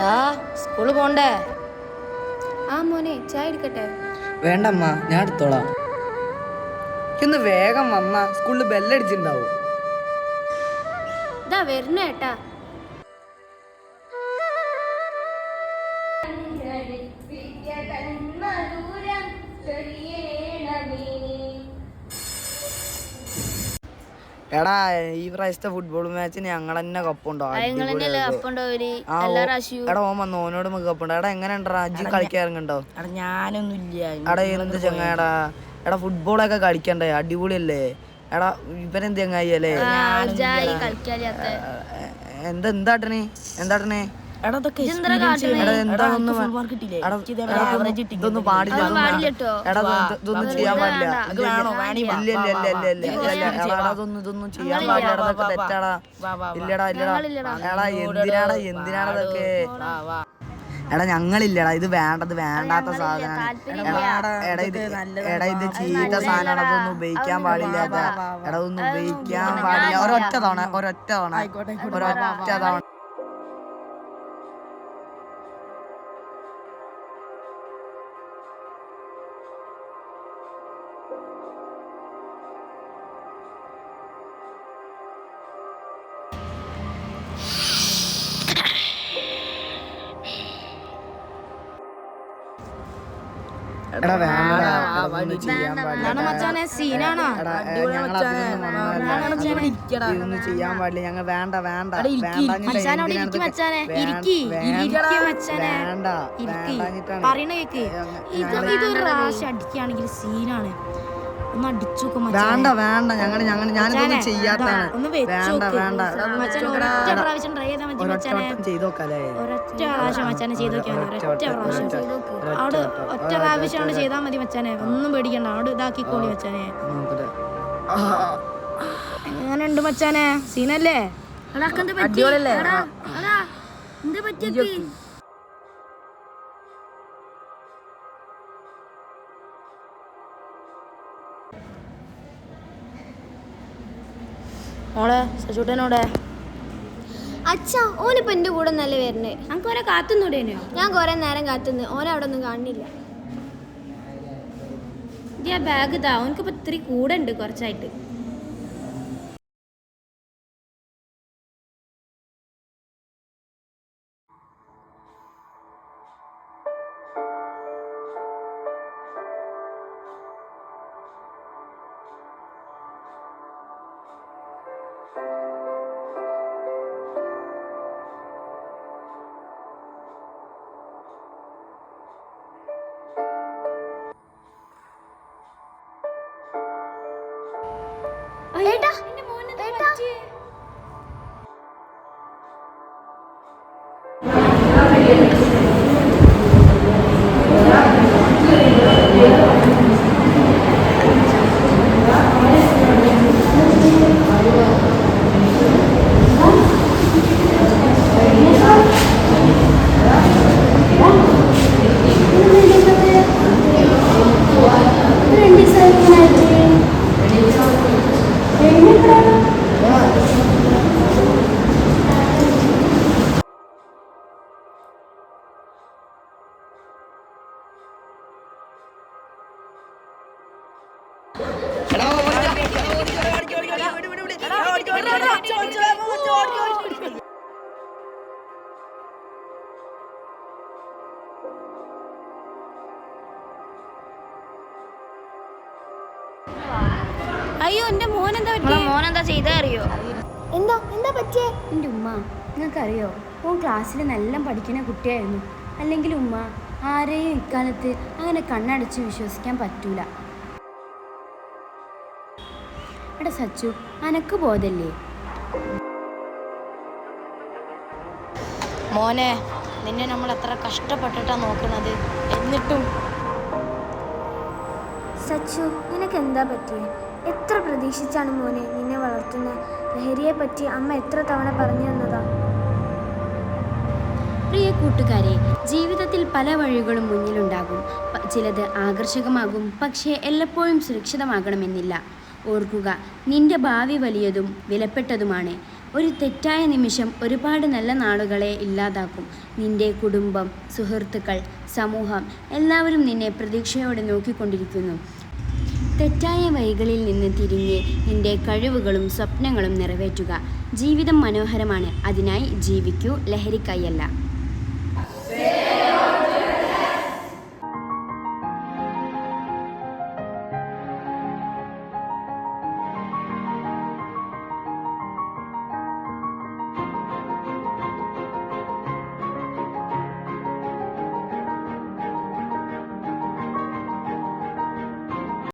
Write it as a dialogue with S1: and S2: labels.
S1: ആ സ്കൂളിൽ പോണ്ടേ?
S2: ആ മോനെ ചായ എടുക്കട്ടെ?
S3: വേണ്ടമ്മ ഞാൻ എടുത്തോളാം. ഇന്ന് വേഗം വന്ന സ്കൂളിൽ ബെല്ലടിച്ചിണ്ടാവും.
S2: ഇതാ വരുന്ന
S3: എടാ ഈ പ്രാവശ്യത്തെ ഫുട്ബോൾ മാച്ചിന് ഞങ്ങൾ തന്നെ കപ്പുണ്ടോ എടാ ഓൻ വന്നു ഓനോട് നമുക്ക് കപ്പുണ്ടോ. എടാ എങ്ങനെ ഉണ്ടാ അജി കളിക്കാറുണ്ടോ
S1: എടാ ഞാനൊന്നും ഇല്ല.
S3: എടാ എന്ത് ചങ്ങാടാ എടാ ഫുട്ബോളൊക്കെ കളിക്കണ്ടേ? അടിപൊളിയല്ലേ? എടാ ഇവരെന്ത് ചങ്ങായി അല്ലേ? എന്താ എന്താട്ടണേ എന്താ
S1: എന്താട്ടണേ
S3: ഇതൊന്നും- പാടില്ല ഇതൊന്നും ചെയ്യാൻ പാടില്ല. അതൊന്നും ഇതൊന്നും ചെയ്യാൻ പാടില്ല തെറ്റാടാ. ഇല്ലടാ ഇല്ലടാ.
S2: ഞങ്ങളില്ലടാ.
S3: എടാ എന്തിനാടാ എന്തിനാടാ ഇതൊക്കെ?
S1: വാ, വാ.
S3: എടാ ഞങ്ങളില്ലടാ. ഇത് വേണ്ടത് വേണ്ടാത്ത സാധനമാണ്. എടാ ഇത് ചീത്ത സാധനമാണ്. അതൊന്നും ഉപയോഗിക്കാൻ പാടില്ല എടാ ഒന്നും ഉപയോഗിക്കാൻ പാടില്ല. ഒരൊറ്റ തവണ ഒരൊറ്റ തവണ. ഒരൊറ്റ തവണ ഇരിക്ക് പാടില്ല.
S2: മച്ചാനെ
S3: വേണ്ട വേണ്ട.
S1: ഇരിക്കി
S2: മച്ചാനെ.
S3: വേണ്ട
S2: പറയണ കേക്ക്. ഇത് ഇതൊരു പ്രാവശ്യം അടിക്കുകയാണെങ്കിൽ സീനാണ്. ഒന്ന് അടിച്ചു
S3: വേണ്ട വേണ്ട. ഞങ്ങൾ ഞങ്ങൾ ഞാനിതൊന്നും
S2: ചെയ്യാത്തതാണ്.
S3: ചെയ്യാത്താണ് വേണ്ട വേണ്ട
S2: ഒറ്റ ഒരൊറ്റ പ്രാവശ്യം ട്രൈ ചെയ്താൽ മതി മച്ചാനെ.
S3: ഒരൊറ്റ ചെയ്ത് നോക്കാല്ലേ
S2: ഒരൊറ്റ പ്രാവശ്യം മച്ചാനെ ചെയ്ത് നോക്കിയാൽ മതി ഒരൊറ്റ പ്രാവശ്യം അവിടെ ഒറ്റ പ്രാവശ്യം അവിടെ ചെയ്താൽ മതി മച്ചാനെ. ഒന്നും പേടിക്കണ്ട. അവിടെ ഇതാക്കിക്കോളി മച്ചാനെ.
S3: നോക്കട്ടെ
S2: എങ്ങനെയുണ്ട് മച്ചാനെ? സീനല്ലേ?
S1: അടിപൊളിയല്ലേ?
S2: എന്ത് പറ്റിയൊക്കെ? മോളെ സച്ചൂട്ടനോടെ
S4: അച്ഛാ ഓനിപ്പോ എന്റെ കൂടെ നല്ല വരുന്നേ
S2: നമുക്ക് ഓനെ കാത്തുന്നൂടേനോ?
S4: ഞാൻ കുറെ നേരം കാത്തുന്നു. ഓനെ അവിടെ ഒന്നും കാണുന്നില്ല
S2: ഇത് ബാഗ് ഇതാ ഓനക്കിപ്പോ ഇത്തിരി കൂടെ ഉണ്ട് കുറച്ചായിട്ട്.
S4: ഏട്ടാ? ഏട്ടാ?
S2: അയ്യോ എന്റെ മോൻ എന്താ പറ്റിയ? മോൻ എന്താ ചെയ്തേ അറിയോ
S4: എന്താ എന്താ പറ്റിയേ?
S5: എന്റെ ഉമ്മ നിങ്ങൾക്കറിയോ? ഓൻ ക്ലാസ്സിൽ നല്ല പഠിക്കുന്ന കുട്ടിയായിരുന്നു. അല്ലെങ്കിൽ ഉമ്മ ആരെയും ഇക്കാലത്ത് അങ്ങനെ കണ്ണടച്ച് വിശ്വസിക്കാൻ പറ്റൂല. എടാ സച്ചു അനക്ക് ബോധല്ലേ?
S2: മോനെ നിന്നെ നമ്മൾ എത്ര കഷ്ടപ്പെട്ടിട്ടാ നോക്കുന്നത്? എന്നിട്ടും
S4: സച്ചു നിനക്ക് എന്താ പറ്റിയേ? എത്ര പ്രതീക്ഷിച്ചാണ് മോനെ നിന്നെ വളർത്തുന്ന? ലഹരിയെ പറ്റി അമ്മ എത്ര തവണ പറഞ്ഞു തന്നതാ?
S5: പ്രിയ കൂട്ടുകാരെ ജീവിതത്തിൽ പല വഴികളും മുന്നിലുണ്ടാകും. ചിലത് ആകർഷകമാകും പക്ഷേ എല്ലപ്പോഴും സുരക്ഷിതമാകണമെന്നില്ല. ഓർക്കുക. നിന്റെ ഭാവി വലിയതും വിലപ്പെട്ടതുമാണ്. ഒരു തെറ്റായ നിമിഷം ഒരുപാട് നല്ല നാളുകളെ ഇല്ലാതാക്കും. നിന്റെ കുടുംബം സുഹൃത്തുക്കൾ സമൂഹം എല്ലാവരും നിന്നെ പ്രതീക്ഷയോടെ നോക്കിക്കൊണ്ടിരിക്കുന്നു. തെറ്റായ വഴികളിൽ നിന്ന് തിരിഞ്ഞ് നിന്റെ കഴിവുകളും സ്വപ്നങ്ങളും നിറവേറ്റുക. ജീവിതം മനോഹരമാണ്. അതിനായി ജീവിക്കൂ. ലഹരിക്കായല്ല